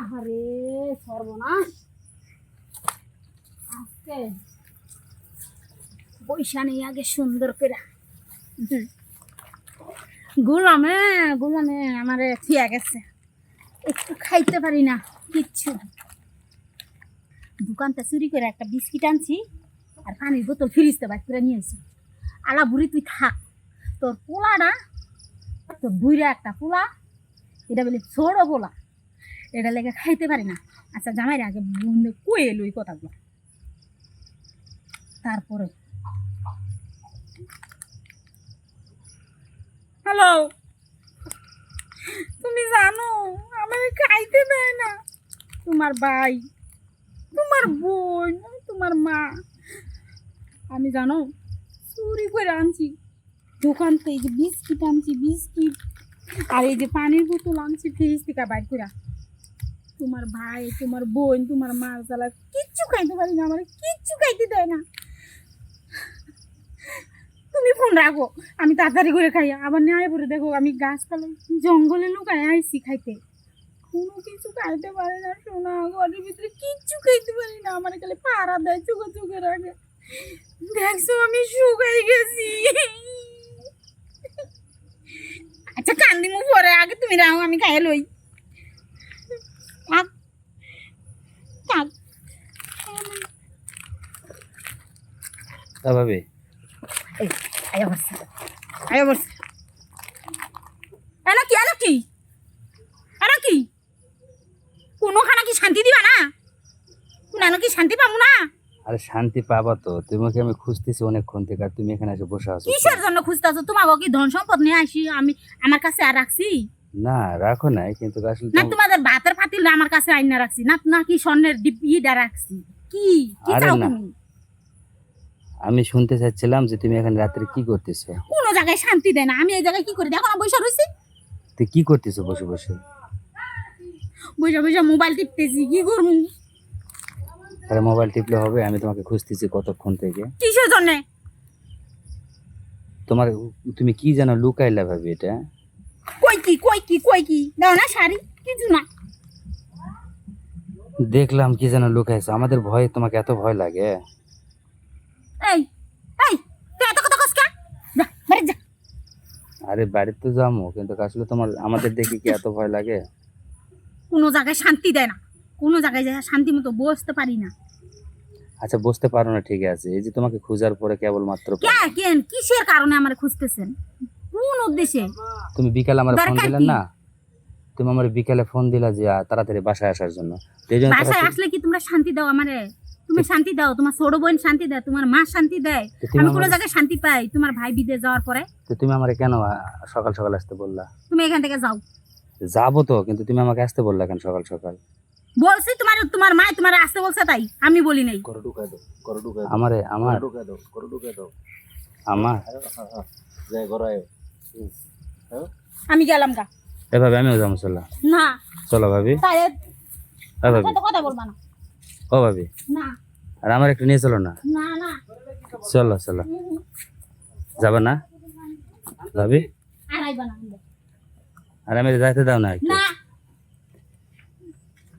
আহারে, সর্বনাশ। পয়সা নেই আগে সুন্দর করে। গুলামে গুলামে আমারে থিয়া গেছে। একটু খাইতে পারি না, কিচ্ছু দোকানটা চুরি করে একটা বিস্কিট আনছি, আর পানির বোতল ফ্রিজতে বাইক করে নিয়ে আসি আলা বুড়ি, তুই থাক। তোর পোলাটা, তোর বুড়া একটা পোলা, এটা বলে ছোড়ো পোলা। এটা লেগে খাইতে পারি না। আচ্ছা জামাইরে আগে বন্ধু কয়ে এলো এই কথাগুলো। তারপরে। হ্যালো তুমি জানো আমার খাইতে দেয় না। তোমার ভাই, তোমার বোন, তোমার মা। আমি জানো, চুরি করে আনছি। দোকান থেকে বিস্কিট আনছি, বিস্কিট। আর এই যে পানির বোতল আনছি, ফ্রিজ থেকে বাইর করে তোমার ভাই, তোমার বোন, তোমার মা জ্বালা কিচ্ছু খাইতে পারি না, আমার কিচ্ছু খাইতে দেয় না। তুমি ফোন রাখো, আমি তাড়াতাড়ি করে খাই। আবার নেয় পরে দেখো, আমি গাছতলায় জঙ্গলে লুকায় আইসি খাইতে। কোনো কিছু খাইতে পারে না, সোনা, ঘরের ভিতরে কিচ্ছু খাইতে পারি না। আমার খালি পাড়া দেয় চোখে চোখে রাখে। দেখছ, আমি শুকাই গেছি। আচ্ছা কান্দি মুখ পরে, আগে তুমি রাও আমি খাই লই থাক থাক কি কি? কি? কি শান্তি দিবা না? কোন কি শান্তি পাবো না? আরে শান্তি পাবা তো তোমাকে আমি খুঁজতেছি অনেকক্ষণ থেকে আর তুমি এখানে এসে বসে আছো। কিসের জন্য খুঁজতেছো? তোমাকে কি ধন সম্পদ নিয়ে আসি আমি আমার কাছে আর রাখছি? না রাখো নাই কিন্তু আসলে না তোমাদের ভাতের পাতিল আমার কাছে আইনা রাখছি না না কি স্বর্ণের ডিপ ইটা রাখছি। কি? কি চাও তুমি? আমি শুনতে চাচ্ছিলাম যে তুমি এখানে রাত্রে কি করতেছো? কোনো জায়গায় শান্তি দেয় না। আমি এই জায়গায় কি করি? দেখো না বসে রয়েছি। তুই কি করতেছো বসে বসে? বসে বসে মোবাইল টিপতেছি কি করব? তাহলে মোবাইল টিপলে হবে আমি তোমাকে খুঁজতেছি কতক্ষণ থেকে। কিসের জন্যে? তোমার তুমি কি জানো লুকাইলা ভাবি এটা? কই কি কই কি কই কি? দাও না শাড়ি কিছু না। দেখলাম কি যেন লুকাইছো। আমাদের ভয়ে তোমাকে এত ভয় লাগে এই এই তুই এত কথা কস কা যা বাড়ি যা। আরে বাড়িতে তো যাব কিন্তু আসলে তোমার আমাদের দেখে কি এত ভয় লাগে? কোনো জায়গায় শান্তি দেয় না। কোনো জায়গায় যায় শান্তি মতো বসতে পারি না। আচ্ছা বুঝতে পারো না ঠিক আছে। এই যে তোমাকে খোঁজার পরে কেবলমাত্র কে কেন কিসের কারণে আমার খুঁজতেছেন? কোন উদ্দেশ্যে? তুমি বিকালে আমার ফোন দরকার দিলে না? তুমি আমার বিকালে ফোন দিলা যে তাড়াতাড়ি বাসায় আসার জন্য। বাসায় আসলে কি তোমরা শান্তি দাও আমারে? তুমি শান্তি দাও তোমার ছোট বোন শান্তি দেয় তোমার মা শান্তি দেয়। আমি কোনো জায়গায় শান্তি পাই তোমার ভাই বিদেশ যাওয়ার পরে। তো তুমি আমার কেন সকাল সকাল আসতে বললা? তুমি এখান থেকে যাও। যাব তো কিন্তু তুমি আমাকে আসতে বললা কেন সকাল সকাল? বলছি তোমার তোমার মা তোমার আসতে বলছে তাই আমি বলি নাই। করো ঢুকাই দাও করো ঢুকাই দাও আমারে আমার ঢুকাই দাও করো ঢুকাই দাও। আমার? যাই গড়ায় আমি গেলাম গা। এভাবে আমিও যাব চলো। না। চলো ভাবি। তাই ও কথা বলবা না। ও ভাবি। আর আমার একটু নিয়ে চলো না। চলো চলো। যাবা না? ভাবি? আর আমি যাইতে দাও না একটু।